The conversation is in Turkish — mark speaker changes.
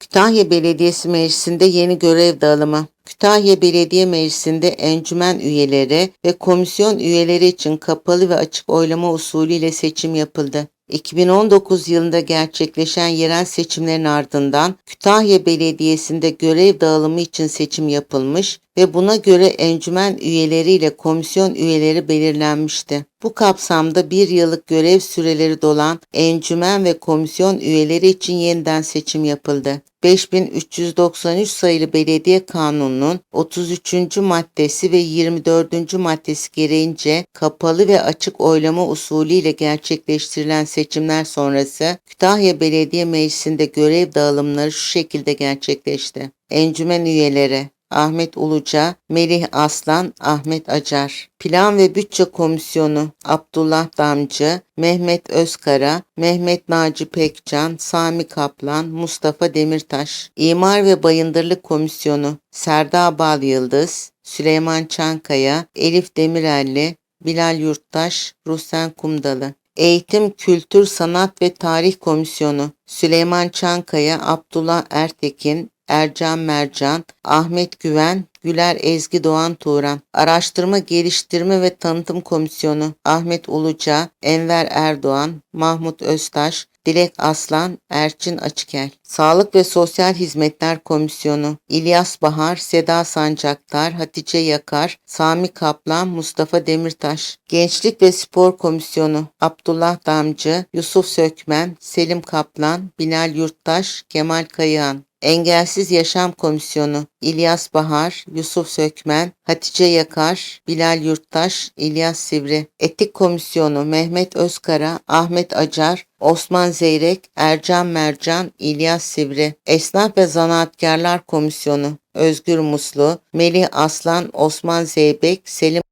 Speaker 1: Kütahya Belediyesi Meclisi'nde yeni görev dağılımı. Kütahya Belediye Meclisi'nde encümen üyeleri ve komisyon üyeleri için kapalı ve açık oylama usulüyle seçim yapıldı. 2019 yılında gerçekleşen yerel seçimlerin ardından Kütahya Belediyesi'nde görev dağılımı için seçim yapılmış ve buna göre encümen üyeleriyle komisyon üyeleri belirlenmişti. Bu kapsamda bir yıllık görev süreleri dolan encümen ve komisyon üyeleri için yeniden seçim yapıldı. 5393 sayılı Belediye Kanunu'nun 33. maddesi ve 24. maddesi gereğince kapalı ve açık oylama usulüyle gerçekleştirilen seçimler sonrası Kütahya Belediye Meclisi'nde görev dağılımları şu şekilde gerçekleşti. Encümen üyeleri Ahmet Uluca, Melih Aslan, Ahmet Acar. Plan ve Bütçe Komisyonu Abdullah Damcı, Mehmet Özkara, Mehmet Naci Pekcan, Sami Kaplan, Mustafa Demirtaş. İmar ve Bayındırlık Komisyonu Serda Bal Yıldız, Süleyman Çankaya, Elif Demirelli, Bilal Yurttaş, Rusen Kumdalı. Eğitim, Kültür, Sanat ve Tarih Komisyonu Süleyman Çankaya, Abdullah Ertekin, Ercan Mercan, Ahmet Güven, Güler Ezgi Doğan Turan. Araştırma, Geliştirme ve Tanıtım Komisyonu Ahmet Uluca, Enver Erdoğan, Mahmut Öztaş, Dilek Aslan, Erçin Açıkel. Sağlık ve Sosyal Hizmetler Komisyonu İlyas Bahar, Seda Sancaktar, Hatice Yakar, Sami Kaplan, Mustafa Demirtaş. Gençlik ve Spor Komisyonu Abdullah Damcı, Yusuf Sökmen, Selim Kaplan, Bilal Yurttaş, Kemal Kayıhan. Engelsiz Yaşam Komisyonu İlyas Bahar, Yusuf Sökmen, Hatice Yakar, Bilal Yurttaş, İlyas Sivri. Etik Komisyonu Mehmet Özkara, Ahmet Acar, Osman Zeyrek, Ercan Mercan, İlyas Sivri. Esnaf ve Zanaatkarlar Komisyonu Özgür Muslu, Melih Aslan, Osman Zeybek, Selim